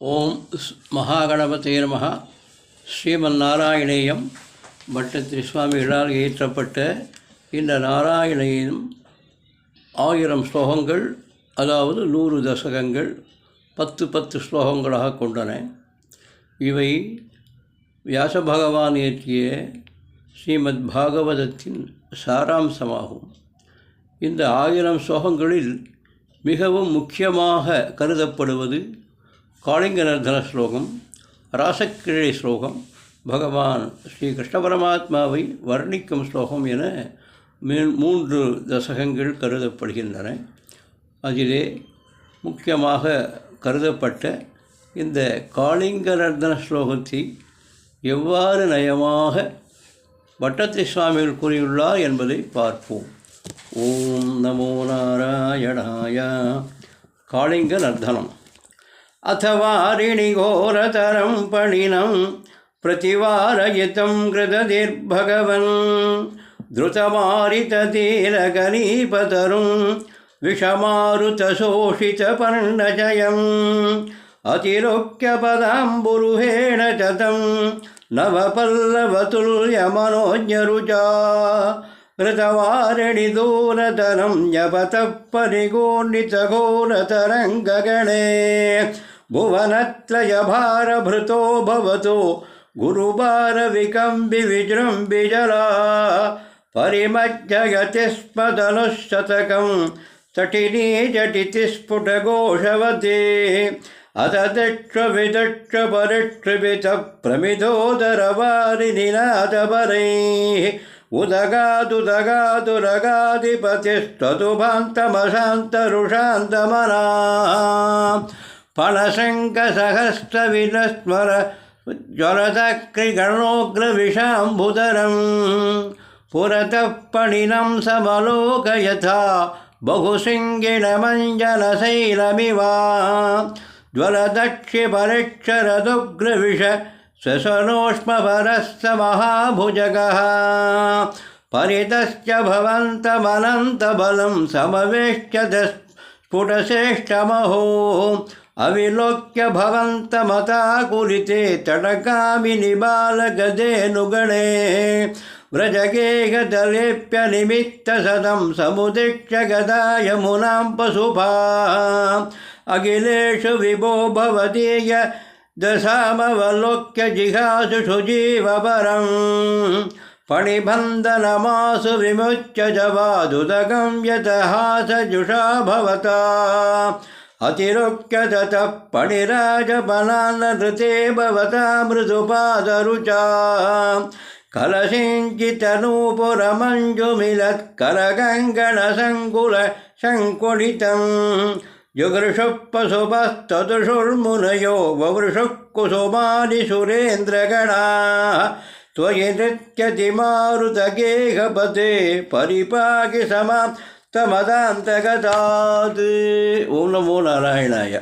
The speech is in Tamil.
ஓம் ஸ் மகாகணபதே நமகா ஸ்ரீமன் நாராயணேயம் பட்டத்திரி சுவாமிகளால் இயற்றப்பட்ட இந்த நாராயணையும் ஆயிரம் ஸ்லோகங்கள் அதாவது நூறு தசகங்கள் பத்து பத்து ஸ்லோகங்களாக கொண்டன. இவை வியாச பகவான் இயற்றிய ஸ்ரீமத் பாகவதத்தின் சாராம்சமாகும். இந்த ஆயிரம் ஸ்லோகங்களில் மிகவும் முக்கியமாக கருதப்படுவது காளிங்கநர்தன ஸ்லோகம் ராசக்கிழை ஸ்லோகம் பகவான் ஸ்ரீ கிருஷ்ண பரமாத்மாவை வர்ணிக்கும் ஸ்லோகம் என மே மூன்று தசகங்கள் கருதப்படுகின்றன. அதிலே முக்கியமாக கருதப்பட்ட இந்த காளிங்கநர்தன ஸ்லோகத்தை எவ்வாறு நயமாக வட்டத்தை சுவாமிகள் கூறியுள்ளார் என்பதை பார்ப்போம். ஓம் நமோ நாராயணாயா. காளிங்க நர்தனம் अथवारिणि घोरतरं पणिनं प्रतिवारयितं कृतधिर्भगवन् द्रुतमारिततीरगणीपतरुं विषमारुतशोषितपर्णजयम् अतिरोक्यपदाम्बुरुहेण च तं नवपल्लवतुल्यमनोज्ञरुचा ऋतवारिणि दूरतरं जपतः परिगोण्डितघोरतरङ्गगणे भुवनत्रयभारभृतो भवतो। गुरुभारविकम्बिविजृम्बिजला परिमज्जगतिस्मदनुशतकं तटिनी झटिति स्फुटघोषवते अददक्षविदक्षपरिक्षपितप्रमिदोदरवारिनिनादपरैः उदगादुदगादुरगाधिपतिस्तदुभान्तमशान्तरुषान्तमना। फणशङ्कसहस्रविदस्मर ज्वरदक्रिगणोग्रविषाम्बुदरम् पुरतः पणिनं समलोक यथा बहुसिङ्गिणमञ्जनशैलमिवा ज्वलदक्षिपरिक्षरदुग्रविष स्वसनोष्मपरश्च महाभुजगः परितश्च भवन्तमनन्तबलं समवेष्ट स्फुटश्रेष्ठमहो अविलोक्य भवन्तमताकुलिते तटकामिनि बालगजेनुगणे व्रजगेहतलेप्यनिमित्तसदं समुदिक्ष्य गदा यमुनां पशुभा अखिलेषु विभो भवतीय दशामवलोक्य जिघासु सुजीवपरम्। फणिबन्धनमासु विमुच्य जवादुदगं यतः स जुषा भवता अतिरोक्य ततः फणिराजपनान्नृते भवता मृदुपादरुचा कलशिञ्चितनूपुरमञ्जुमिलत्करगङ्गणसङ्कुलशङ्कुलितम् जुगृषुपशुभस्तदुषुर्मुनयो ववृषुः कुसुमादिसुरेन्द्रगणा त्वयि नृत्यति मारुतगेहपते परिपाकि समां தமதாந்தகதாது ஓம் நமோ நாராயணாயா.